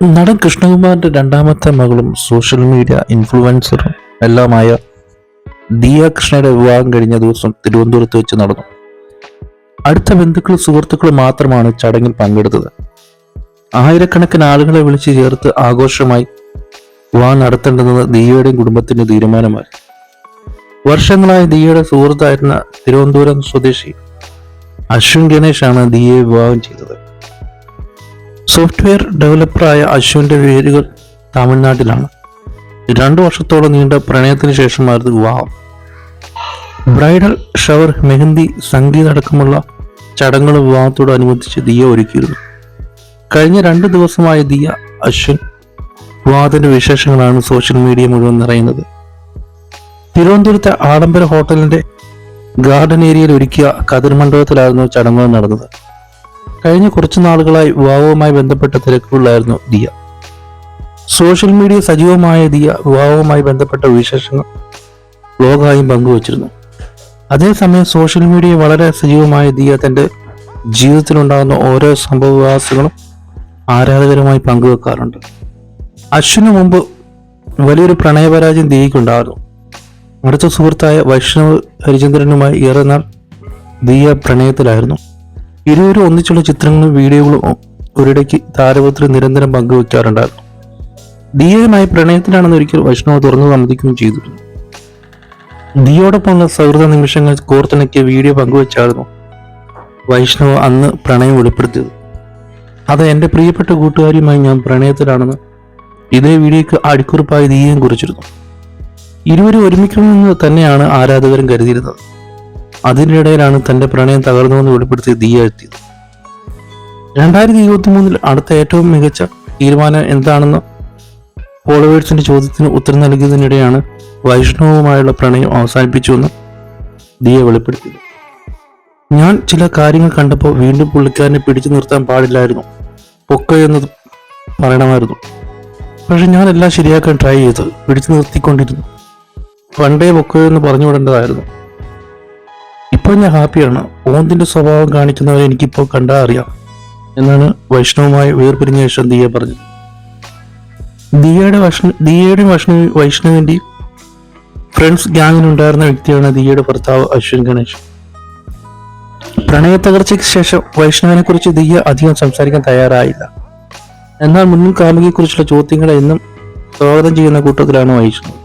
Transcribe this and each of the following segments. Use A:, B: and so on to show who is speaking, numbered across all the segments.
A: നടൻ കൃഷ്ണകുമാറിന്റെ രണ്ടാമത്തെ മകളും സോഷ്യൽ മീഡിയ ഇൻഫ്ലുവൻസറും എല്ലാമായ ദിയ കൃഷ്ണയുടെ വിവാഹം കഴിഞ്ഞ ദിവസം തിരുവനന്തപുരത്ത് വെച്ച് നടന്നു. അടുത്ത ബന്ധുക്കളും സുഹൃത്തുക്കളും മാത്രമാണ് ചടങ്ങിൽ പങ്കെടുത്തത്. ആയിരക്കണക്കിന് ആളുകളെ വിളിച്ചു ചേർത്ത് ആഘോഷമായി വിവാഹം നടത്തേണ്ടതെന്ന് ദിയയുടെയും കുടുംബത്തിന്റെ തീരുമാനമായി. വർഷങ്ങളായി ദിയയുടെ സുഹൃത്തായിരുന്ന തിരുവനന്തപുരം സ്വദേശി അശ്വിൻ ഗണേഷാണ് ദിയയെ വിവാഹം ചെയ്തത്. സോഫ്റ്റ്വെയർ ഡെവലപ്പറായ അശുവിന്റെ വേരുകൾ തമിഴ്നാട്ടിലാണ്. രണ്ടു വർഷത്തോളം നീണ്ട പ്രണയത്തിന് ശേഷമായിരുന്നു വിവാഹം. ബ്രൈഡൽ ഷവർ മെഹന്തി സംഗീത അടക്കമുള്ള ചടങ്ങുകൾ വിവാഹത്തോടനുബന്ധിച്ച് ദിയ ഒരുക്കിയിരുന്നു. കഴിഞ്ഞ രണ്ട് ദിവസമായ ദിയ അശ്വിൻ വിവാഹത്തിന്റെ വിശേഷങ്ങളാണ് സോഷ്യൽ മീഡിയ മുഴുവൻ നിറയുന്നത്. തിരുവനന്തപുരത്തെ ആഡംബര ഹോട്ടലിന്റെ ഗാർഡൻ ഏരിയയിൽ ഒരുക്കിയ കതിർ മണ്ഡപത്തിലായിരുന്നു ചടങ്ങുകൾ നടന്നത്. കഴിഞ്ഞ കുറച്ച് നാളുകളായി വിവാഹവുമായി ബന്ധപ്പെട്ട തിരക്കുകളിലായിരുന്നു ദിയ. സോഷ്യൽ മീഡിയ സജീവമായ ദിയ വിവാഹവുമായി ബന്ധപ്പെട്ട വിശേഷങ്ങൾ ബ്ലോഗായും പങ്കുവച്ചിരുന്നു. അതേസമയം സോഷ്യൽ മീഡിയ വളരെ സജീവമായ ദിയ തന്റെ ജീവിതത്തിലുണ്ടാകുന്ന ഓരോ സംഭവവികാസങ്ങളും ആരാധകരുമായി പങ്കുവെക്കാറുണ്ട്. അശ്വിനു മുമ്പ് വലിയൊരു പ്രണയപരാജയം ദിയയ്ക്കുണ്ടായിരുന്നു. അടുത്ത സുഹൃത്തായ വൈഷ്ണവ് ഹരിചന്ദ്രനുമായി ഏറെ നാൾ ദിയ പ്രണയത്തിലായിരുന്നു. ഇരുവരും ഒന്നിച്ചുള്ള ചിത്രങ്ങളും വീഡിയോകളും ഒരിടയ്ക്ക് താരപത്രി നിരന്തരം പങ്കുവയ്ക്കാറുണ്ടായിരുന്നു ദിയയുമായി പ്രണയത്തിലാണെന്ന് ഒരിക്കൽ വൈഷ്ണവ് തുറന്നു സമ്മതിക്കുകയും ചെയ്തിരുന്നു. ദിയോടൊപ്പമുള്ള സൗഹൃദ നിമിഷങ്ങൾ കോർത്തിണക്കിയ വീഡിയോ പങ്കുവച്ചായിരുന്നു വൈഷ്ണവ് അന്ന് പ്രണയം വെളിപ്പെടുത്തിയത്. അത് എന്റെ പ്രിയപ്പെട്ട കൂട്ടുകാരിയുമായി ഞാൻ പ്രണയത്തിലാണെന്ന് ഇതേ വീഡിയോയ്ക്ക് അടിക്കുറിപ്പായി ദിയയും കുറിച്ചിരുന്നു. ഇരുവരും ഒരുമിക്കണമെന്ന് തന്നെയാണ് ആരാധകരും കരുതിയിരുന്നത്. അതിനിടയിലാണ് തന്റെ പ്രണയം തകർന്നുവെന്ന് വെളിപ്പെടുത്തി ദിയ എത്തിയത് രണ്ടായിരത്തി ഇരുപത്തി മൂന്നിൽ അടുത്ത ഏറ്റവും മികച്ച തീരുമാനം എന്താണെന്ന് ഫോളോവേഴ്സിന്റെ ചോദ്യത്തിന് ഉത്തരം നൽകിയതിനിടെയാണ് വൈഷ്ണവുമായുള്ള പ്രണയം അവസാനിപ്പിച്ചുവെന്ന് ദിയ വെളിപ്പെടുത്തിയത്. ഞാൻ ചില കാര്യങ്ങൾ കണ്ടപ്പോൾ വീണ്ടും പുള്ളിക്കാരനെ പിടിച്ചു നിർത്താൻ പാടില്ലായിരുന്നു. പൊക്ക എന്ന് പറയണമായിരുന്നു. പക്ഷെ ഞാൻ എല്ലാം ശരിയാക്കാൻ ട്രൈ ചെയ്ത് പിടിച്ചു നിർത്തിക്കൊണ്ടിരുന്നു. പണ്ടേ പൊക്ക എന്ന് പറഞ്ഞു വിടേണ്ടതായിരുന്നു. ഇപ്പോൾ ഞാൻ ഹാപ്പിയാണ്. ഓന്തിന്റെ സ്വഭാവം കാണിക്കുന്നവരെ എനിക്കിപ്പോൾ കണ്ടാൽ അറിയാം എന്നാണ് വൈഷ്ണവുമായി വേർപിരിഞ്ഞ ശേഷം ദിയ പറഞ്ഞു ദിയയുടെ വൈഷ്ണ ദിയയുടെ വൈഷ്ണവ വൈഷ്ണവിന്റെയും ഫ്രണ്ട്സ് ഗ്യാങ്ങിനുണ്ടായിരുന്ന വ്യക്തിയാണ് ദിയയുടെ ഭർത്താവ് അശ്വിൻ ഗണേഷ്. പ്രണയ തകർച്ചയ്ക്ക് ശേഷം വൈഷ്ണവിനെ കുറിച്ച് ദിയ അധികം സംസാരിക്കാൻ തയ്യാറായില്ല. എന്നാൽ മുന്നിൽ കാമുകിയെക്കുറിച്ചുള്ള ചോദ്യങ്ങളെ എന്നും സ്വാഗതം ചെയ്യുന്ന കൂട്ടത്തിലാണ് വൈഷ്ണവ്.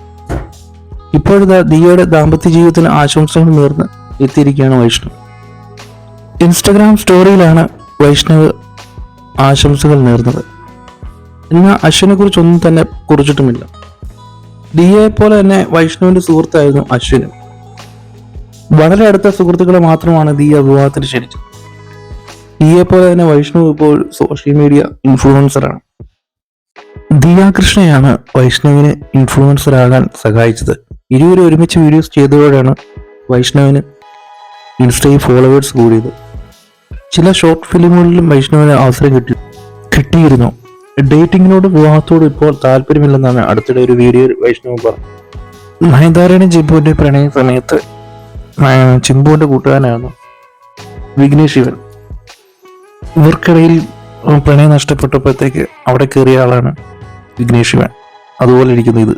A: ഇപ്പോഴത്തെ ദിയയുടെ ദാമ്പത്യ ജീവിതത്തിന് ആശംസകൾ നേർന്ന് എത്തിയിരിക്കുകയാണ് വൈഷ്ണവ്. ഇൻസ്റ്റഗ്രാം സ്റ്റോറിയിലാണ് വൈഷ്ണവ് ആശംസകൾ നേർന്നത്. എന്നാൽ അശ്വിനെ കുറിച്ചൊന്നും തന്നെ കുറിച്ചിട്ടുമില്ല. ദിയയെ പോലെ തന്നെ വൈഷ്ണവിന്റെ സുഹൃത്തായിരുന്നു അശ്വിനും. വളരെ അടുത്ത സുഹൃത്തുക്കളെ മാത്രമാണ് ദിയ വിവാഹത്തിന് ക്ഷണിച്ചത്. ദിയെ പോലെ തന്നെ വൈഷ്ണവ് ഇപ്പോൾ സോഷ്യൽ മീഡിയ ഇൻഫ്ലുവൻസറാണ് ദിയ കൃഷ്ണയാണ് വൈഷ്ണവിനെ ഇൻഫ്ലുവൻസർ ആകാൻ സഹായിച്ചത്. ഇരുവരും ഒരുമിച്ച് വീഡിയോസ് ചെയ്തതോടെയാണ് വൈഷ്ണവിന് ഇൻസ്റ്റയിൽ ഫോളോവേഴ്സ് കൂടിയത്. ചില ഷോർട്ട് ഫിലിമുകളിലും വൈഷ്ണവിന് അവസരം കിട്ടി കിട്ടിയിരുന്നു. ഡേറ്റിങ്ങിനോട് വിവാഹത്തോട് ഇപ്പോൾ താല്പര്യമില്ലെന്നാണ് അടുത്തിടെ ഒരു വീഡിയോയിൽ വൈഷ്ണവ് പറഞ്ഞു നയൻതാരയുടെ ജിബുവിന്റെ പ്രണയ സമയത്ത് ചിമ്പുവിന്റെ കൂട്ടുകാരനായിരുന്നു വിഘ്നേഷ് ശിവൻ ഇവർക്കിടയിൽ പ്രണയം നഷ്ടപ്പെട്ടപ്പോഴത്തേക്ക് അവിടെ കയറിയ ആളാണ് വിഘ്നേഷ് ശിവൻ അതുപോലെ ഇരിക്കുന്നു ഇത്.